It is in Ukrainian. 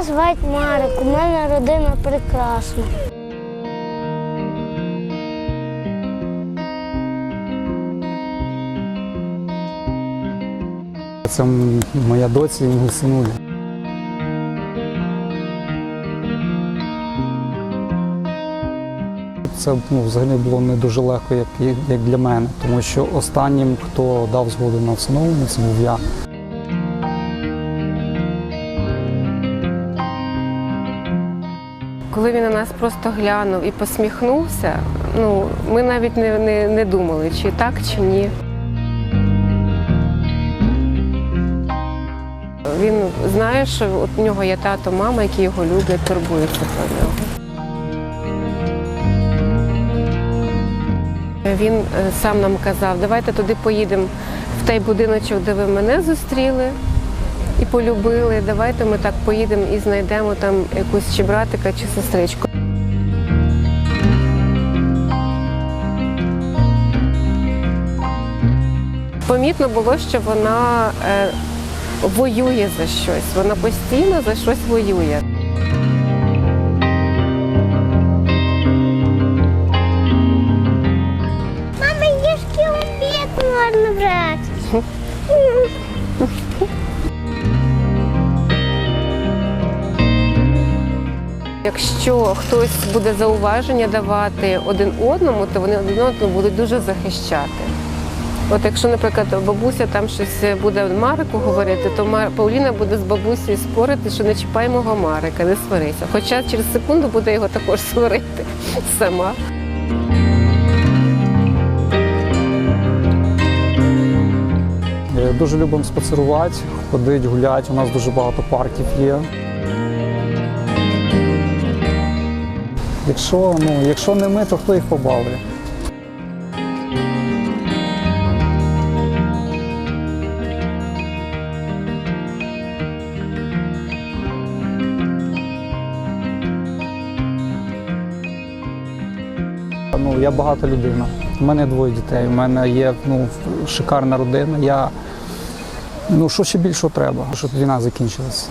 Мене Марик, у мене родина прекрасна. Це моя доця і мій синуля. Це ну, взагалі було не дуже легко, як, як для мене, тому що останнім, хто дав згоду на всиновлення, це був я. Коли він на нас просто глянув і посміхнувся, ну ми навіть не, не, не думали, чи так, чи ні. Він знає, що от у нього є тато, мама, які його люблять, турбуються про нього. Він е, сам нам казав, давайте туди поїдемо в той будиночок, де ви мене зустріли і полюбили. Давайте ми так поїдемо і знайдемо там якусь чи братика, чи сестричку. Помітно було, що вона е, воює за щось. Вона постійно за щось воює. Мама, є ж можна брати. Якщо хтось буде зауваження давати один одному, то вони один одного будуть дуже захищати. От якщо, наприклад, бабуся там щось буде Марику говорити, то Пауліна буде з бабусею спорити, що не чіпай мого Марика, не сварися. Хоча через секунду буде його також сварити сама. Е, Дуже любимо спацирувати, ходити, гуляти. У нас дуже багато парків є. Якщо, ну, якщо не ми, то хто їх побалує? Ну, я багата людина. У мене двоє дітей. У мене є ну, шикарна родина. Я, ну, що ще більше треба, щоб війна закінчилася.